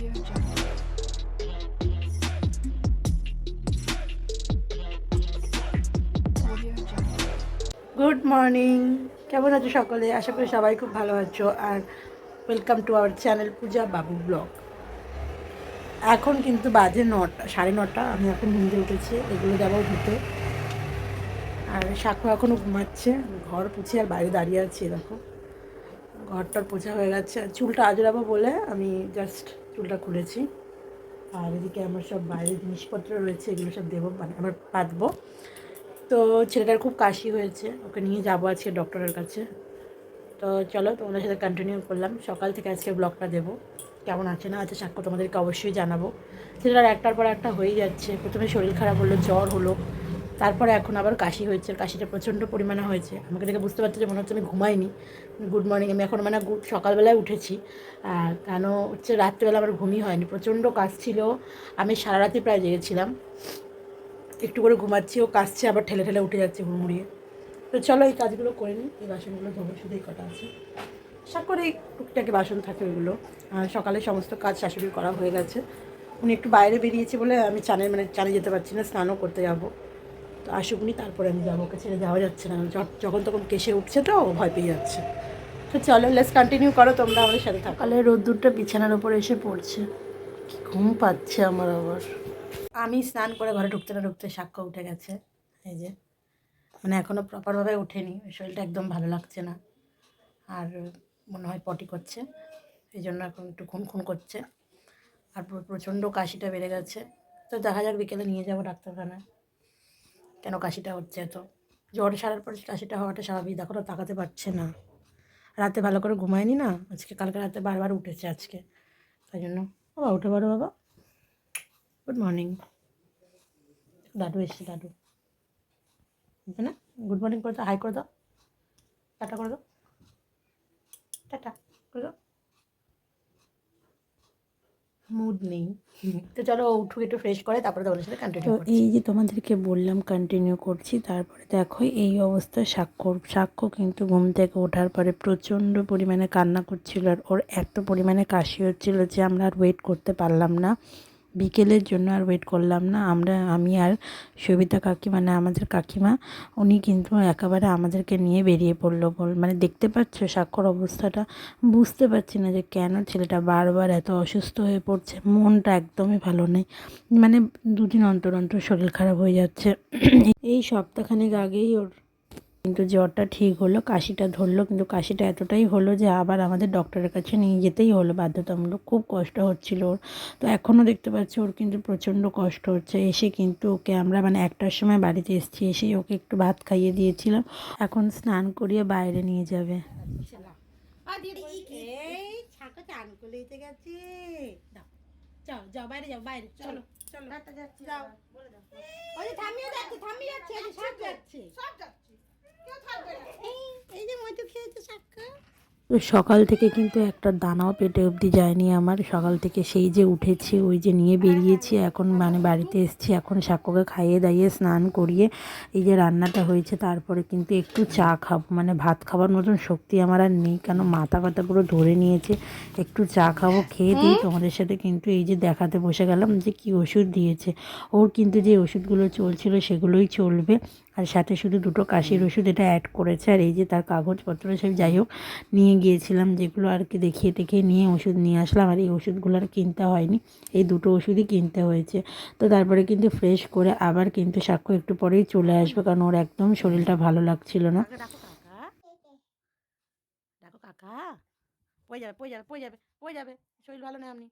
Good morning কেমন আছো সকলে? আশা করি সবাই খুব ভালো আছো। আর welcome to our channel Puja Babu blog এখন কিন্তু বাজে নটা, সাড়ে নটা। আমি এখন ঘুম দিয়ে উঠেছি, এগুলো যাব ধুতে আর সাক্ষ্য এখনও ঘুমাচ্ছে, ঘর পুছে আর বাইরে দাঁড়িয়ে আছি, দেখো। ঘরটার পোছা হয়ে গেছে। চুলটা আজরাবো বলে আমি জাস্ট চুলটা খুলেছি। আর এদিকে আমার সব বাইরের জিনিসপত্র রয়েছে, এগুলো সব দেবো মানে আমার পাতবো তো ছেলেটার খুব কাশি হয়েছে, ওকে নিয়ে যাব আজকে ডক্টরের কাছে। তো চলো তোমাদের সাথে কন্টিনিউ করলাম। সকাল থেকে আজকে ব্লগটা দেবো। কেমন আছে না আছে সাক্ষ্য তোমাদেরকে অবশ্যই জানাব। ছেলেটার একটার পর একটা হয়েই যাচ্ছে। প্রথমে শরীর খারাপ হলো, জ্বর হলো। তারপরে এখন আবার কাশি হয়েছে, কাশিটা প্রচণ্ড পরিমাণে হয়েছে। আমাকে দেখে বুঝতে পারছি যে মনে হচ্ছে আমি ঘুমাইনি। গুড মর্নিং আমি এখন মানে সকালবেলায় উঠেছি। কেন হচ্ছে রাত্রিবেলা আমার ঘুমই হয়নি, প্রচণ্ড কাজ ছিল। আমি সারা রাতি প্রায় জেগেছিলাম। একটু করে ঘুমাচ্ছি, ও কাশছে, আবার ঠেলে ঠেলে উঠে যাচ্ছে হুড়মুড়িয়ে। তো চলো এই কাজগুলো করে নিই, এই বাসনগুলো ধোবো, শুধু এই কটা আছে। সব করে টুকটাকি বাসন থাকে ওইগুলো। সকালে সমস্ত কাজ শাশুড়ির করা হয়ে গেছে। উনি একটু বাইরে বেরিয়েছে বলে আমি চানে মানে চানে যেতে পারছি না, স্নানও করতে যাব। তো আসুক উনি তারপরে আমি যাব ওকে ছেড়ে যাওয়া যাচ্ছে না। যখন তখন কেসে উঠছে তো ভয় পেয়ে যাচ্ছে। তো চলো লেস কন্টিনিউ করো তোমরা আমাদের সাথে থাকো। সকালে রোদ্দুরটা বিছানার উপরে এসে পড়ছে। কি ঘুম পাচ্ছে আমার আবার। আমি স্নান করে ঘরে ঢুকতে না ঢুকতে সাক্ষ্য উঠে গেছে। এই যে মানে এখনও প্রপারভাবে ওঠেনি শরীরটা একদম ভালো লাগছে না। আর মনে হয় পটি করছে। এই জন্য এখন একটু খুন খুন করছে। আর প্রচণ্ড কাশিটা বেড়ে গেছে। তো দেখা যাক বিকেলে নিয়ে যাব ডাক্তারখানায়। কেন কাশিটা হচ্ছে এত? জ্বর সারার পর কাশিটা হওয়াটা স্বাভাবিক, দেখো না তাকাতে পারছে না। রাতে ভালো করে ঘুমায়নি না? আজকে, কালকে রাতে বারবার উঠেছে আজকে। তাই জন্য বাবা, উঠে পারো বাবা। গুড মর্নিং দাদু এসছে, দাদু। না? গুড মর্নিং করে দাও হাই করে দাও। টাটা করে দাও। টাটা, করে দাও। মুড নেই। তো চলো উঠুক একটু ফ্রেশ করে তারপরে তোমাদের সাথে তো কন্টিনিউ এই যে তোমাদেরকে বললাম কন্টিনিউ করছি তারপরে দেখো এই অবস্থায় সাক্ষর সাক্ষ্য কিন্তু ঘুম থেকে ওঠার পরে প্রচণ্ড পরিমাণে কান্না করছিল আর ওর এত পরিমাণে কাশি হচ্ছিল যে আমরা আর ওয়েট করতে পারলাম না। বিকেলের জন্য আর ওয়েট করলাম না। আমরা, আমি আর সবিতা কাকি মানে আমাদের কাকিমা, উনি কিন্তু একেবারে আমাদেরকে নিয়ে বেরিয়ে পড়ল বল মানে দেখতে পাচ্ছ স্বাক্ষর অবস্থাটা। বুঝতে পারছি না যে কেন ছেলেটা বারবার এত অসুস্থ হয়ে পড়ছে। মনটা একদমই ভালো নেই। মানে দুদিন অন্তর অন্তর শরীর খারাপ হয়ে যাচ্ছে। এই সপ্তাহখানেক আগেই ওর কিন্তু জ্বরটা ঠিক হলো কাশিটা ধরলো কিন্তু কাশিটা এতটাই হলো যে আবার আমাদের ডক্টরের কাছে নিয়ে যেতেই হলো বাধ্যতামূলক। খুব কষ্ট হচ্ছিল ওর। তো এখনও দেখতে পাচ্ছি ওর কিন্তু প্রচণ্ড কষ্ট হচ্ছে। এসে কিন্তু ওকে আমরা মানে একটার সময় বাড়িতে এসেছি এসেই ওকে একটু ভাত খাইয়ে দিয়েছিলাম। এখন স্নান করিয়ে বাইরে নিয়ে যাবে। এসে যাও যাও বাইরে যাও বাইরে। চলো চলো। যাচ্ছি। যাও। ওই যে থামিয়ে যাচ্ছে থামিয়ে যাচ্ছে সব যাচ্ছে। সব যাচ্ছে কেউ থাকবে না এই এই যে মধু খেয়েছে সাক্কা তো সকাল থেকে কিন্তু একটা দানাও পেটে অবধি যায়নি আমার। সকাল থেকে সেই যে উঠেছি, ওই যে নিয়ে বেরিয়েছি, এখন মানে বাড়িতে এসেছি। এখন সাক্ষ্যকে খাইয়ে দাইয়ে স্নান করিয়ে এই যে রান্নাটা হয়েছে, তারপরে কিন্তু একটু চা খাব। মানে ভাত খাবার মতন শক্তি আমার আর নেই, কেন মাথা ব্যথা পুরো ধরে নিয়েছে। একটু চা খাব, খেয়ে দিয়ে তোমাদের সাথে কিন্তু এই যে দেখাতে বসে গেলাম যে কি ওষুধ দিয়েছে। ওর কিন্তু যে ওষুধগুলো চলছিল সেগুলোই চলবে। আর সাথে শুধু দুটো কাশির ওষুধ এটা অ্যাড করেছে। আর এই যে তার কাগজপত্র সব যাই হোক, নিয়ে গিয়েছিলাম যেগুলো আর কি দেখিয়ে টেখিয়ে নিয়ে ওষুধ নিয়ে আসলাম আর এই ওষুধগুলো আর কিনতে হয়নি। এই দুটো ওষুধই কিনতে হয়েছে। তো তারপরে কিন্তু ফ্রেশ করে আবার কিন্তু সাক্ষ্য একটু পরেই চলে আসবে কারণ ওর একদম শরীরটা ভালো লাগছিল না। কাকা। পড়ে যাবে যাবে। শরীর ভালো নেই আপনি।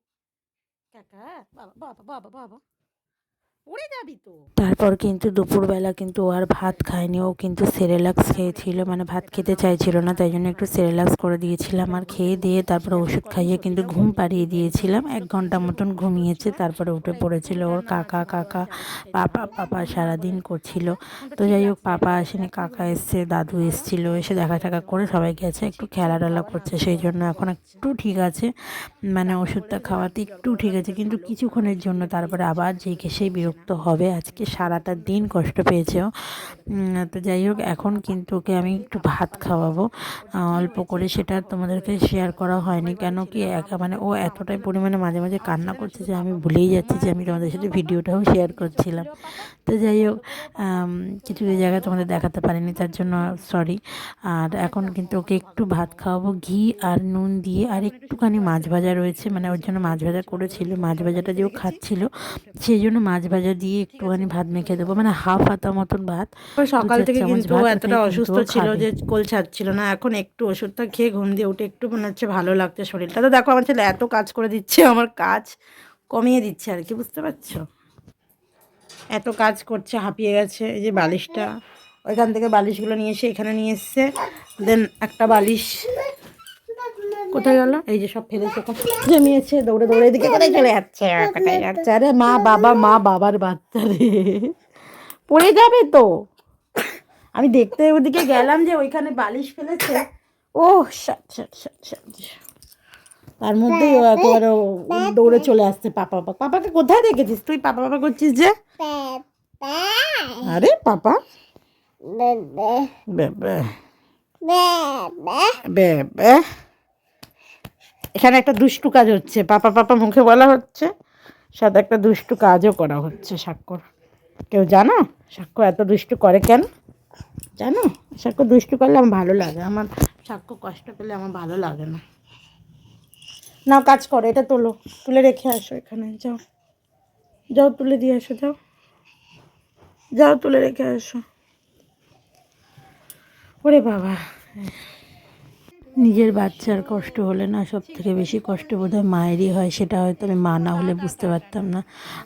কাকা, বাবা বাবা বাবা বাবা। পড়ে যাবি তো। তারপর কিন্তু দুপুরবেলা কিন্তু আর ভাত খায়নি, ও কিন্তু সেরেলাক্স খেয়েছিল মানে ভাত খেতে চাইছিল না, তাই জন্য একটু সেরেলাক্স করে দিয়েছিলাম আর খেয়ে দিয়ে তারপরে ওষুধ খাইয়ে কিন্তু ঘুম পাড়িয়ে দিয়েছিলাম, এক ঘণ্টা মতন ঘুমিয়েছে, তারপরে উঠে পড়েছিল ওর কাকা কাকা, পাপা পাপা সারাদিন করছিল। তো যাই হোক, পাপা আসেনি, কাকা এসছে, দাদু এসছিল, এসে দেখা টাকা করে সবাই গেছে, একটু খেলা টেলা করছে, সেই জন্য এখন একটু ঠিক আছে মানে ওষুধটা খাওয়াতে একটু ঠিক আছে, কিন্তু কিছুক্ষণের জন্য তারপরে আবার যেই সেই বিরক্ত বিরক্ত হবে, আজকে সারাটা দিন কষ্ট পেয়েছে। তো যাই হোক, এখন কিন্তু ওকে আমি একটু ভাত খাওয়াবো। অল্প করে সেটা তোমাদেরকে শেয়ার করা হয়নি, কেন কি একা মানে ও এতটাই পরিমাণে মাঝে মাঝে কান্না করছে যে আমি ভুলেই যাচ্ছি যে আমি তোমাদের সাথে ভিডিওটাও শেয়ার করছিলাম। তো যাই হোক কিছু কিছু জায়গায় তোমাদের দেখাতে পারিনি, তার জন্য সরি আর এখন কিন্তু ওকে একটু ভাত খাওয়াবো, ঘি আর নুন দিয়ে, আর একটুখানি মাছ ভাজা রয়েছে মানে ওর জন্য মাছ ভাজা করেছিল, মাছ ভাজাটা যে ও খাচ্ছিল, সেই জন্য মাছ ভাজা দিয়ে একটুখানি ভাত মেখে দেবো মানে হাফ হাতা মতন ভাত সকাল থেকে কিন্তু এতটা অসুস্থ ছিল যে কোল ছাড়ছিল না এখন একটু ওষুধটা খেয়ে ঘুম দিয়ে উঠে একটু মনে হচ্ছে ভালো লাগছে শরীরটা। তো দেখো আমার ছেলে এত কাজ করে দিচ্ছে আমার কাজ কমিয়ে দিচ্ছে আর কি বুঝতে পারছ? এত কাজ করছে হাঁপিয়ে গেছে এই যে বালিশটা। ওইখান থেকে বালিশগুলো নিয়ে এসে এখানে নিয়ে এসছে। দেন একটা বালিশ কোথায় গেল? এই যে সব ফেলেছে জমিয়েছে দৌড়ে দৌড়ে এদিকে কোথায় চলে যাচ্ছে কোথায় যাচ্ছে? আরে মা বাবা মা বাবার বাচ্চা রে। পড়ে যাবে তো। আমি দেখতে ওদিকে গেলাম যে ওইখানে বালিশ ফেলেছে। ও সাট সাট সাট সাট তার মধ্যেই ও একেবারে ও দৌড়ে চলে আসছে পাপা পাপা। পাপাকে কোথায় দেখেছিস? তুই পাপা পাপা করছিস যে? আরে পাপা। বেবে। বেবে। এখানে একটা দুষ্টু কাজ হচ্ছে। পাপা পাপা মুখে বলা হচ্ছে। সাথে একটা দুষ্টু কাজও করা হচ্ছে স্বাক্ষর কেউ জানো? স্বাক্ষর এত দুষ্টু করে কেন? জানো? স্বাক্ষর দুষ্টু করলে আমার ভালো লাগে। আমার স্বাক্ষর কষ্ট পেলে আমার ভালো লাগে না। নাও কাজ করো, এটা তোলো। তুলে রেখে আসো এখানে, যাও। যাও, তুলে দিয়ে আসো, যাও। যাও, তুলে রেখে আসো। ওরে বাবা। নিজের বাচ্চার কষ্ট হলে না সব থেকে বেশি কষ্ট বোধহয় মায়েরই হয়, সেটা হয়তো আমি মা না হলে বুঝতে পারতাম না।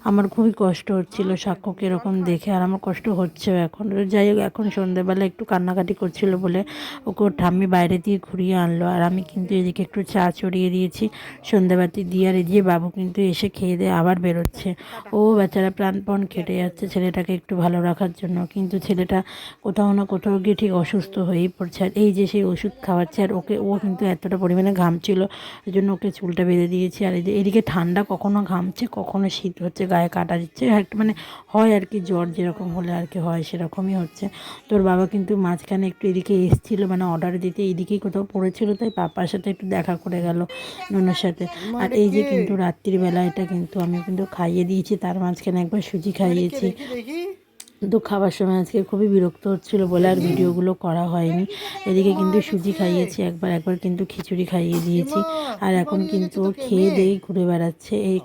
আমার খুবই কষ্ট হচ্ছিল সাক্ষ্যকে এরকম দেখে, আর আমার কষ্ট হচ্ছেও এখন। যাই হোক, এখন সন্ধেবেলা একটু কান্নাকাটি করছিল বলে ওকে ঠাম্মি বাইরে দিয়ে ঘুরিয়ে আনলো, আর আমি কিন্তু এদিকে একটু চা চড়িয়ে দিয়েছি। সন্ধেবাতি দিয়ে আর এদিকে বাবু কিন্তু এসে খেয়ে দিয়ে আবার বেরোচ্ছে। ও বেচারা প্রাণপণ খেটে যাচ্ছে ছেলেটাকে একটু ভালো রাখার জন্য, কিন্তু ছেলেটা কোথাও না কোথাও গিয়ে ঠিক অসুস্থ হয়েই পড়ছে। আর এই যে সেই ওষুধ খাওয়াচ্ছে, আর ওকে ও কিন্তু এতটা পরিমাণে ঘামছিল ওই জন্য ওকে চুলটা বেঁধে দিয়েছি। আর এই যে এদিকে ঠান্ডা কখনো ঘামছে কখনো শীত হচ্ছে গায়ে কাটা দিচ্ছে একটা মানে হয় আর কি জ্বর যেরকম হলে আর কি হয় সেরকমই হচ্ছে। তোর বাবা কিন্তু মাঝখানে একটু এদিকে এসেছিল মানে অর্ডার দিতে এইদিকেই কোথাও পড়েছিল তাই পাপার সাথে একটু দেখা করে গেল ননুর সাথে। আর এই যে কিন্তু রাত্রিবেলা এটা কিন্তু আমি কিন্তু খাইয়ে দিয়েছি তার মাঝখানে একবার সুজি খাইয়েছি। তো খাবার সময় আজকে খুবই বিরক্ত হচ্ছিল বলে আর ভিডিওগুলো করা হয়নি। এদিকে কিন্তু সুজি খাইয়েছি, একবার একবার কিন্তু খিচুড়ি খাইয়ে দিয়েছি। আর এখন কিন্তু খেয়ে দিয়েই ঘুরে বেড়াচ্ছে। এই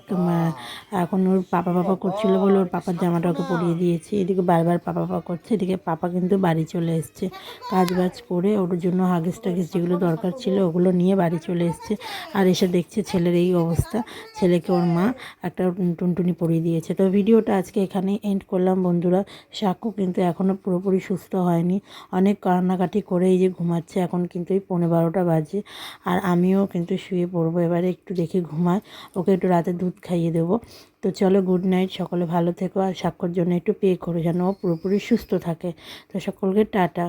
এখন ওর পাপা পাপা করছিল বলে ওর পাপার জামাটা ওকে পরিয়ে দিয়েছি। এদিকে বারবার পাপা পাপা করছে, এদিকে পাপা কিন্তু বাড়ি চলে এসছে। কাজ বাজ করে ওর জন্য হাগিস টাগিস যেগুলো দরকার ছিল ওগুলো নিয়ে বাড়ি চলে এসছে। আর এসে দেখছে ছেলের এই অবস্থা। ছেলেকে ওর মা একটা টুনটুনি পরিয়ে দিয়েছে। তো ভিডিওটা আজকে এখানেই এন্ড করলাম বন্ধুরা। সাক্ষ্য কিন্তু এখনও পুরোপুরি সুস্থ হয়নি। অনেক কান্নাকাটি করে এই যে ঘুমাচ্ছে, এখন কিন্তু এই পনেরো বারোটা বাজে। আর আমিও কিন্তু শুয়ে পড়ব, এবারে একটু দেখে ঘুমায়। ওকে একটু রাতে দুধ খাইয়ে দেবো। তো চলো গুড নাইট সকলে ভালো থেকো। আর সাক্ষর জন্য একটু পে করো যেন ও পুরোপুরি সুস্থ থাকে। তো সকলকে টাটা।